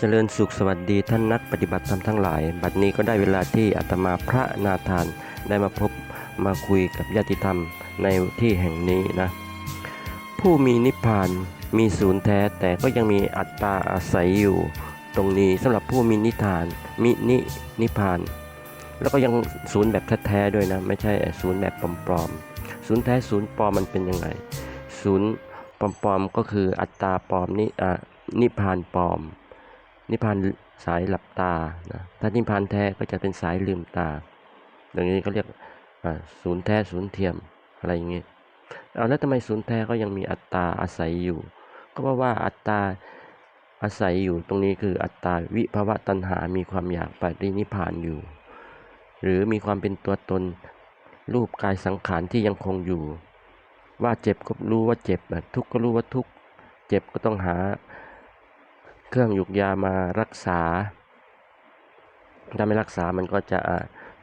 เจริญสุขสวัสดีท่านนักปฏิบัติธรรมทั้งหลาย บัดนี้ก็ได้เวลาที่อาตมาพระนาธานได้มาพบมาคุยกับญาติธรรมในที่แห่งนี้นะ ผู้มีนิพพานมีศูนย์แท้แต่ก็ยังมีอัตตาอาศัยอยู่ ตรงนี้สำหรับผู้มีนิทานมินินิพพาน แล้วก็ยังศูนย์แบบแท้ๆด้วยนะ ไม่ใช่ศูนย์แบบปลอมๆศูนย์แท้ศูนย์ปลอมมันเป็นยังไงศูนย์ปลอมๆก็คืออัตตาปลอมนิอ่านิพพานปลอม นิพพานสายหลับตานะถ้านิพพานแท้ก็จะเป็นสายลืมตาอย่างนี้เขาเรียกศูนย์แท้ศูนย์เทียมอะไรอย่างนี้เอาแล้วทำไมศูนย์แท้ก็ยังมีอัตตาอาศัยอยู่ ก็เพราะว่าอัตตาอาศัยอยู่ตรงนี้คืออัตตาวิภวะตัณหา มีความอยากไปรินิพพานอยู่ หรือมีความเป็นตัวตนรูปกายสังขารที่ยังคงอยู่ ว่าเจ็บก็รู้ว่าเจ็บทุกข์ก็รู้ว่าทุกข์เจ็บก็ต้องหา เครื่องหยุกยามารักษา ถ้าไม่รักษามันก็จะ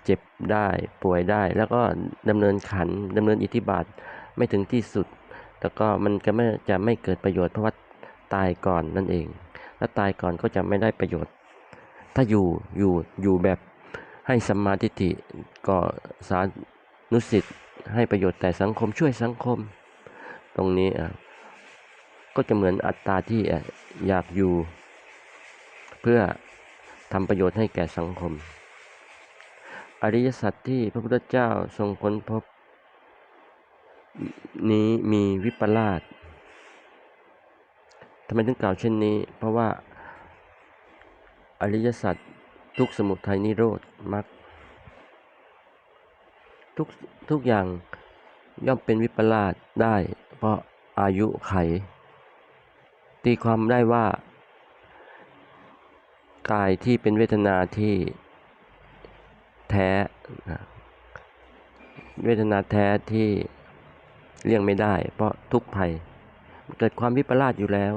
เจ็บได้ป่วยได้ แล้วก็ดำเนินขันดำเนินอิทธิบาทไม่ถึงที่สุด แล้วก็มันก็ไม่จะไม่เกิดประโยชน์เพราะว่าตายก่อนนั่นเองถ้าตายก่อนก็จะไม่ได้ประโยชน์ ถ้าอยู่อยู่อยู่แบบให้สัมมาทิฏฐิก็สานุสิทธิ์ให้ประโยชน์แต่สังคมช่วยสังคม ตรงนี้อะก็จะเหมือนอัตตาที่ อยากอยู่ เพื่อทำประโยชน์ให้แก่สังคม อริยสัจที่พระพุทธเจ้าทรงค้นพบ นี้มีวิปลาสทำไมถึงกล่าวเช่นนี้ เพราะว่าอริยสัจทุกสมุทัยนิโรธมรรคทุกทุกอย่างย่อมเป็นวิปลาสได้ เพราะอายุไข ตีความได้ว่ากายที่เป็นเวทนาที่แท้ เวทนาแท้ที่เลี่ยงไม่ได้ เพราะทุกข์ภัย เกิดความวิปลาสอยู่แล้ว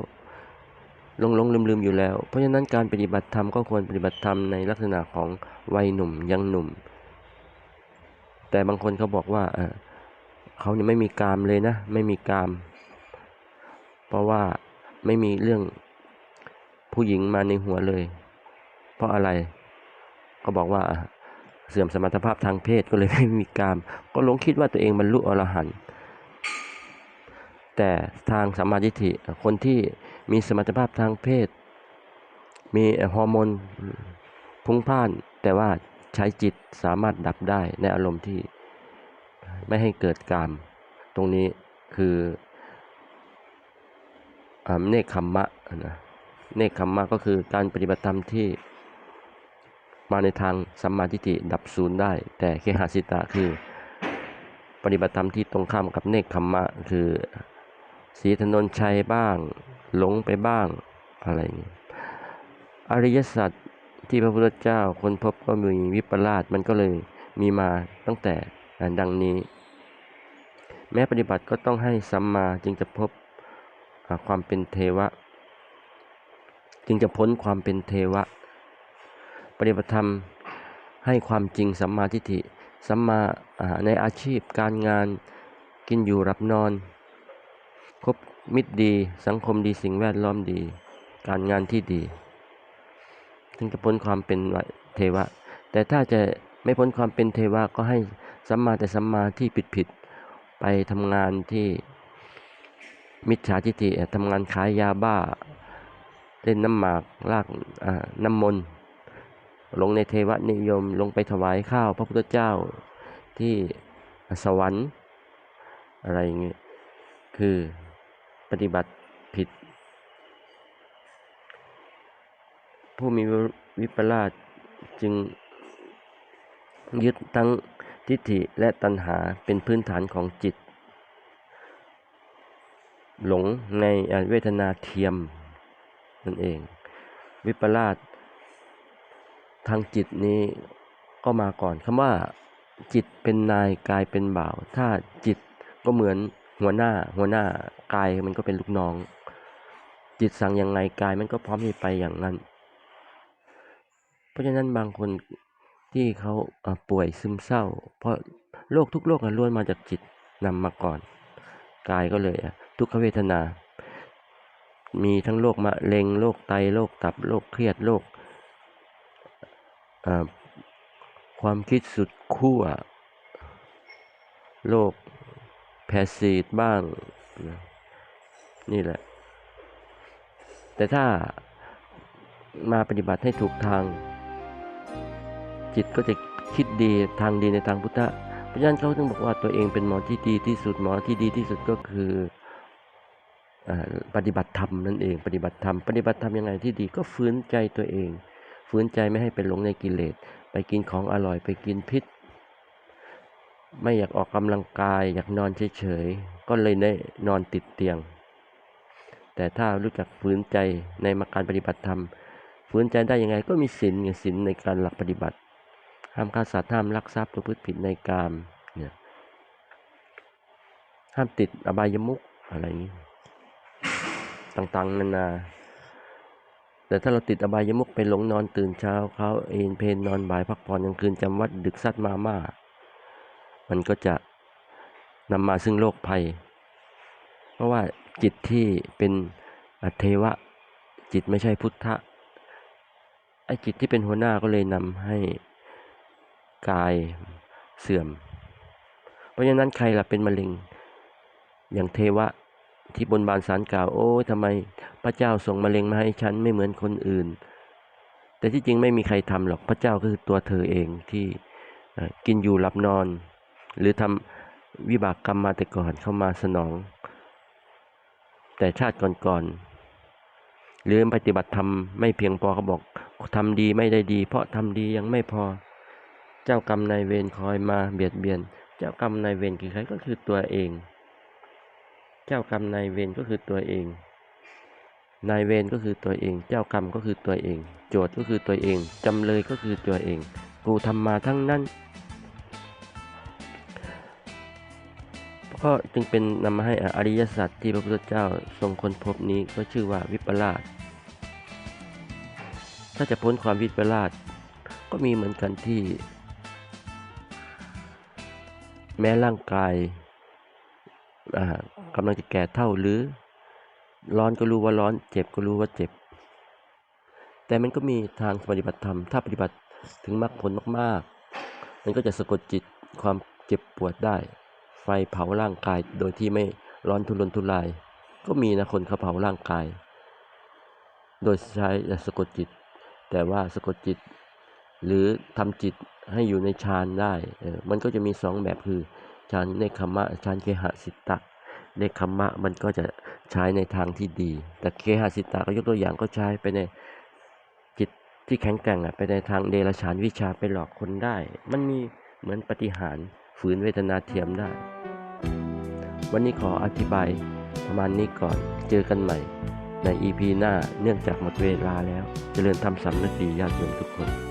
หลงหลงลืมลืมอยู่แล้ว เพราะฉะนั้นการปฏิบัติธรรมก็ควรปฏิบัติธรรมในลักษณะของวัยหนุ่มยังหนุ่ม แต่บางคนเขาบอกว่าเออเขาเนี่ยไม่มีกามเลยนะ ไม่มีกาม เพราะว่า ไม่มีเรื่องผู้หญิงมาในหัวเลย เพราะอะไร ก็บอกว่าเสื่อมสมรรถภาพทางเพศก็เลยไม่มีกาม ก็หลงคิดว่าตัวเองบรรลุอรหันต์แต่ทางสัมมาทิฏฐิคนที่มีสมรรถภาพทางเพศ มีฮอร์โมนพุ่งพล่าน แต่ว่าใช้จิตสามารถดับได้ในอารมณ์ที่ไม่ให้เกิดกาม ตรงนี้คือ เนคขมมะนะเนคขมมะก็คือการปฏิบัติธรรมที่มาในทางสัมมาทิฏฐิดับศูนย์ได้ แต่เคหสิตะคือ ปฏิบัติธรรมที่ตรงข้ามกับเนคขมมะ คือสีถนนชัยบ้าง หลงไปบ้างอะไรอย่างนี้อริยสัจที่พระพุทธเจ้าคนพบก็มีวิปลาสมันก็เลยมีมาตั้งแต่ดังนี้ แม้ปฏิบัติก็ต้องให้สัมมาจึงจะพบ ความเป็นเทวะ จึงจะพ้นความเป็นเทวะ ปฏิบัติธรรมให้ความจริงสัมมาทิฏฐิสัมมาในอาชีพการงานกินอยู่รับนอน คบมิตรดีสังคมดีสิ่งแวดล้อมดี การงานที่ดีถึงจะพ้นความเป็นเทวะ แต่ถ้าจะไม่พ้นความเป็นเทวะก็ให้สัมมาแต่สัมมาที่ผิดผิดไปทำงานที่ มิจฉาทิฏฐิทำงานขายยาบ้า เล่นน้ำหมากลากน้ำมนต์ลงในเทวนิยมลงไปถวายข้าวพระพุทธเจ้าที่สวรรค์ อะไรอย่างเงี้ยคือปฏิบัติผิด ผู้มีวิปลาสจึงยึดทั้งทิฏฐิและตัณหาเป็นพื้นฐานของจิต หลงในเวทนาเทียมนั่นเอง วิปลาสทางจิตนี้ก็มาก่อนคำว่า จิตเป็นนายกายเป็นบ่าว ถ้าจิตก็เหมือนหัวหน้า หัวหน้ากายมันก็เป็นลูกน้อง จิตสั่งยังไงกายมันก็พร้อมที่ไปอย่างนั้น เพราะฉะนั้นบางคนที่เขาป่วยซึมเศร้า เพราะโรคทุกโรคล้วนมาจากจิตนำมาก่อน กายก็เลย ทุกขเวทนา มีทั้งโรคมะเร็งโรคไตโรคตับโรคเครียดโรคความคิดสุดขั้วโรคแพซีดบ้าง นี่แหละ แต่ถ้ามาปฏิบัติให้ถูกทาง จิตก็จะคิดดีทางดีในทางพุทธะเพราะฉะนั้นเขาถึงบอกว่าตัวเองเป็นหมอที่ดีที่สุดหมอที่ดีที่สุดก็คือ ปฏิบัติธรรมนั่นเอง ปฏิบัติธรรมปฏิบัติธรรมยังไงที่ดีก็ฝืนใจตัวเองฝืนใจไม่ให้ไปหลงในกิเลส ไปกินของอร่อยไปกินพิษ ไม่อยากออกกำลังกายอยากนอนเฉยๆก็เลยได้นอนติดเตียง แต่ถ้ารู้จักฝืนใจในมาการปฏิบัติธรรมฝืนใจได้ยังไงก็มีศีลไงศีลในการหลักปฏิบัติห้ามฆ่าสัตว์ห้ามลักทรัพย์ประพฤติผิดในกามเนี่ยห้ามติดอบายมุขอะไรอย่างนี้ ต่างๆ นานา แต่ถ้าเราติดอบายมุขไปหลงนอนตื่นเช้าเขาเอนเพนนอนบ่ายพักผ่อนกลางคืนจำวัดดึกซัดมาม่า มันก็จะนำมาซึ่งโรคภัย เพราะว่าจิตที่เป็นอเทวะ จิตไม่ใช่พุทธะไอ้จิตที่เป็นหัวหน้าก็เลยนำให้กายเสื่อม เพราะฉะนั้นใครล่ะเป็นมะเร็งอย่างเทวะ ที่บนบานสารกล่าวโอ้ยทำไมพระเจ้าส่งมะเร็งมาให้ฉันไม่เหมือนคนอื่น แต่ที่จริงไม่มีใครทำหรอกพระเจ้าก็คือตัวเธอเองที่กินอยู่หลับนอน หรือทำวิบากกรรมมาแต่ก่อนเข้ามาสนอง แต่ชาติก่อนๆหรือปฏิบัติธรรมไม่เพียงพอเขาบอกทำดีไม่ได้ดี เพราะทำดียังไม่พอ เจ้ากรรมนายเวรคอยมาเบียดเบียน เจ้ากรรมนายเวรคือใครก็คือตัวเอง เจ้ากรรมนายเวรก็คือตัวเอง นายเวรก็คือตัวเอง เจ้ากรรมก็คือตัวเอง โจทย์ก็คือตัวเอง จำเลยก็คือตัวเอง กูทำมาทั้งนั้นก็จึงเป็นนำมาให้อริยสัจที่พระพุทธเจ้าทรงค้นพบนี้ก็ชื่อว่าวิปลาสถ้าจะพ้นความวิปลาสก็มีเหมือนกันที่ แม้ร่างกายอ่า กำลังจะแก่เท่าหรือ ร้อนก็รู้ว่าร้อน เจ็บก็รู้ว่าเจ็บ แต่มันก็มีทางปฏิบัติธรรม ถ้าปฏิบัติถึงมรรคผลมากๆ มันก็จะสะกดจิตความเจ็บปวดได้ ไฟเผาร่างกายโดยที่ไม่ร้อนทุรนทุราย ก็มีนะคนเขาเผาร่างกาย โดยใช้สะกดจิต แต่ว่าสะกดจิต หรือทำจิตให้อยู่ในฌานได้เออมันก็จะมีสองแบบคือฌานในคมะฌานเคหะสิตะ ในคมะมันก็จะใช้ในทางที่ดี แต่เคหสิตะก็ยกตัวอย่างก็ใช้ไปในจิตที่แข็งแกร่งอะไปในทางเดรัจฉานวิชาไปหลอกคนได้ มันมีเหมือนปฏิหารฝืนเวทนาเทียมได้ วันนี้ขออธิบายประมาณนี้ก่อนเจอกันใหม่ใน EP หน้าเนื่องจากหมดเวลาแล้วเจริญธรรมสำนึกดีญาติโยมทุกคน